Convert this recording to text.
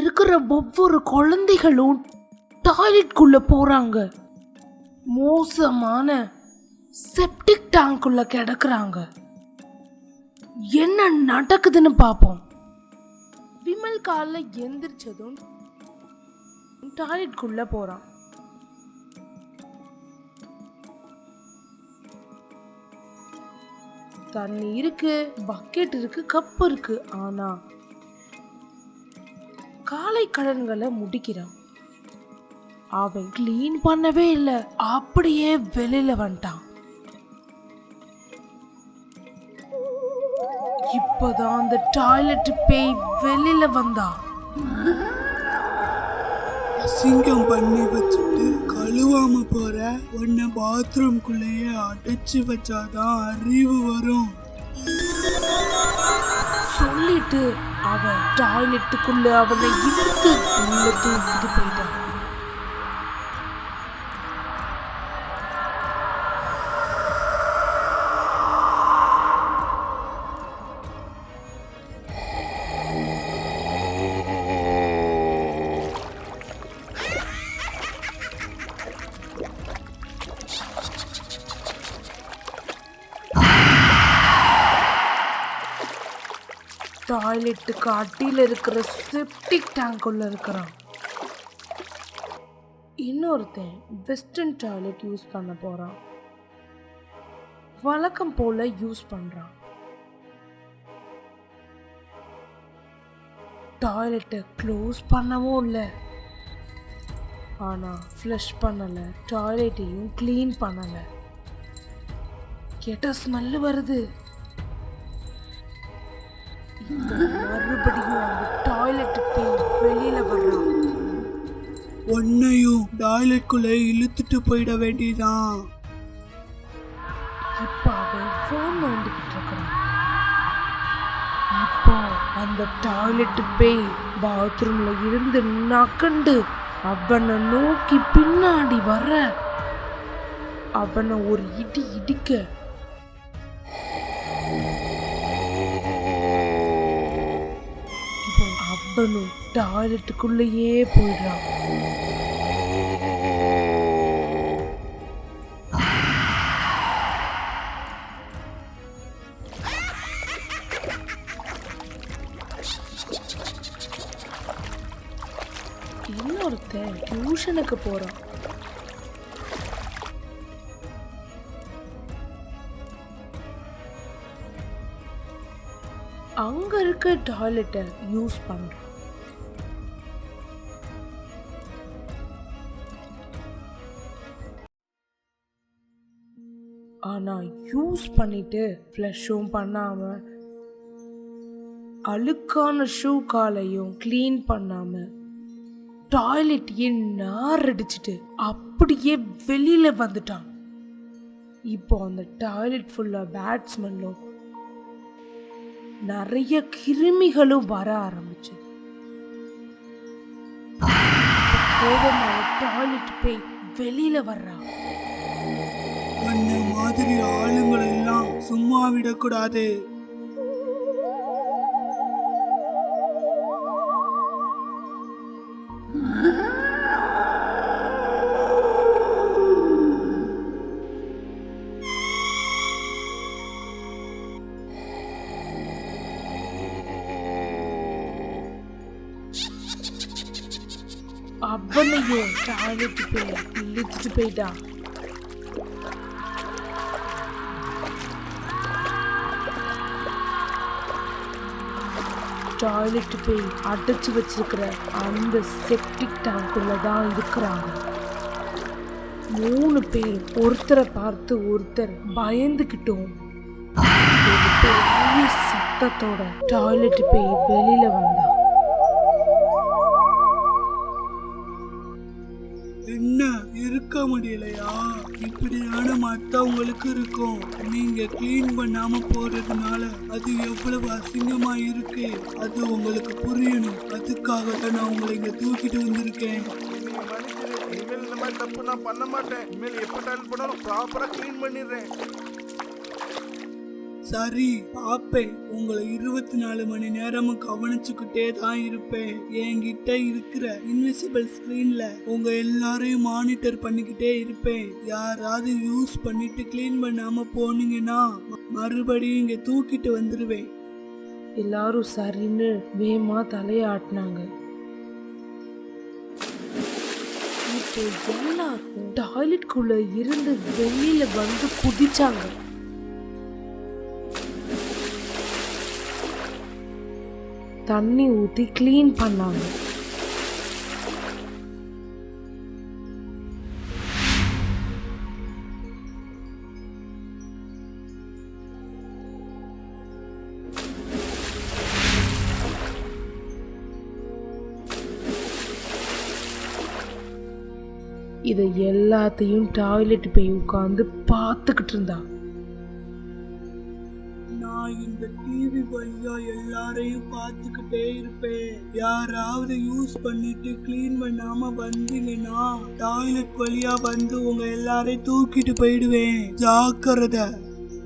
இருக்கிற ஒவ்வொரு குழந்தைகளும் டாய்லெட்குள்ளே போகிறாங்க மோசமான செப்டிக் டேங்க்குள்ளே கிடக்குறாங்க. என்ன நடக்குதுன்னு பார்ப்போம் விமல் காலில் எந்திரிச்சதும் டாய்லெட்குள்ளே போகிறான் தண்ணி இருக்கு பக்கெட் இருக்கு கப் இருக்கு ஆனா காலை கடன்களை முடிக்கிறான். அவன் க்ளீன் பண்ணவே இல்லை. அப்படியே வெளியில வந்துட்டான். இப்பதான் அந்த டாய்லெட் பேய் வெளியில வந்தா. அசிங்கம் பண்ணி வச்சுட்டு கழுவாம போற உன்னை பாத்ரூம்குள்ளேயே அடைச்சு வச்சாதான் அறிவு வரும். சொல்லிட்டு அவன் டாய்லெட்டுக்குள்ள அவனை இழுத்து உள்ள தூக்கிட்டு போயிட்டான் டாய்லெட்டுக்கு அடியில் இருக்கிற செப்டிக் டேங்க்குள்ளே இருக்கிறான். இன்னொருத்தன் வெஸ்டர்ன் டாய்லெட் யூஸ் பண்ண போறான். வழக்கம் போல யூஸ் பண்றான். டாய்லெட்டை க்ளோஸ் பண்ணவும் இல்லை. ஆனால் ஃப்ளஷ் பண்ணலை டாய்லெட்டையும் க்ளீன் பண்ணலை. கெட்ட ஸ்மெல்லு வருது. மறுபடியும் அந்த டாய்லெட்டுக்கு வெளியில வர்றான். உன்னையும் டாய்லெட்குள்ளே இழுத்துட்டு போயிட வேண்டியதான் இப்போ அவன் ஃபோன் நோண்டிக்கிட்டு இருக்கிறான். இப்போ அந்த டாய்லெட் பேய் பாத்ரூம்ல இருந்து நகண்டு அவனை நோக்கி பின்னாடி வர அவனை ஒரு இடி இடிக்க அப்பனும் டாய்லெட்டுக்குள்ளேயே போயிடுறான். இன்னொருத்தன் டியூஷனுக்கு போறான். அங்க இருக்க டாய்லெட்டை யூஸ் பண்ணுறோம் ஆனா யூஸ் பண்ணிட்டு ஃப்ளஷும் பண்ணாம அழுக்கான ஷூ காலையும் க்ளீன் பண்ணாம டாய்லெட்டையே நார் அடிச்சிட்டு அப்படியே வெளியில வந்துட்டான். இப்போ அந்த டாய்லெட் ஃபுல்லா பேட் ஸ்மெல்லும் நிறைய கிருமிகளும் வர ஆரம்பிச்சு கோபமான டாய்லெட் போய் வெளியில வர்றான் அந்த மாதிரி ஆளுங்களை எல்லாம் சும்மா விடக்கூடாது. அவனையும் டாய்லெட் போய் இழுத்துட்டு போயிட்டான் டாய்லெட் போய் அடைச்சு வச்சிருக்கிற அந்த செப்டிக் டேங்க்குள்ள தான் இருக்கிறாங்க. மூணு பேர் ஒருத்தரை பார்த்து ஒருத்தர் பயந்துக்கிட்டோம் பெரிய சத்தத்தோட டாய்லெட் போய் வெளியில வந்தான் என்ன? இருக்க முடியலையா? இப்படியான மத்தவங்களுக்கு இருக்கும். நீங்க க்ளீன் பண்ணாம போறதுனால அது எவ்வளவு அசிங்கமா இருக்கு. அது உங்களுக்கு புரியணும். அதுக்காக தான் நான் உங்களை இங்க தூக்கிட்டு வந்திருக்கேன். இனிமேல் இந்த மாதிரி தப்பு நான் பண்ண மாட்டேன். இனிமேல் எப்போ டாய்லெட் பண்ணாலும் ப்ராப்பராக க்ளீன் பண்ணிடுறேன். சரி பாப்பேன் உங்களை இருபத்தி நாலு மணி நேரமும் கவனிச்சுக்கிட்டே தான் இருப்பேன். என்கிட்ட இருக்கிற இன்விசிபிள் ஸ்கிரீன்ல உங்க எல்லாரையும் மானிட்டர் பண்ணிக்கிட்டே இருப்பேன். யாராவது யூஸ் பண்ணிட்டு க்ளீன் பண்ணாம போனீங்கன்னா மறுபடியும் இங்க தூக்கிட்டு வந்துருவேன். எல்லாரும் சரின்னு வேமா தலையாட்டினாங்க இப்போ எல்லாரும் டாய்லெட்குள்ள இருந்து வெளியில வந்து குதிச்சாங்க. தண்ணி ஊத்தி க்ளீன் பண்ணாங்க. இதை எல்லாத்தையும் டாய்லெட் போய் உட்காந்து பார்த்துக்கிட்டு இருந்தா. நான் இந்த டிவி வழியா எல்லாரையும் பார்த்துக்கிட்டே இருப்பேன். யாராவது யூஸ் பண்ணிட்டு க்ளீன் பண்ணாம வந்தீங்கன்னா டாய்லெட் வழியா வந்து உங்க எல்லாரையும் தூக்கிட்டு போயிடுவேன். ஜாக்கிரதை.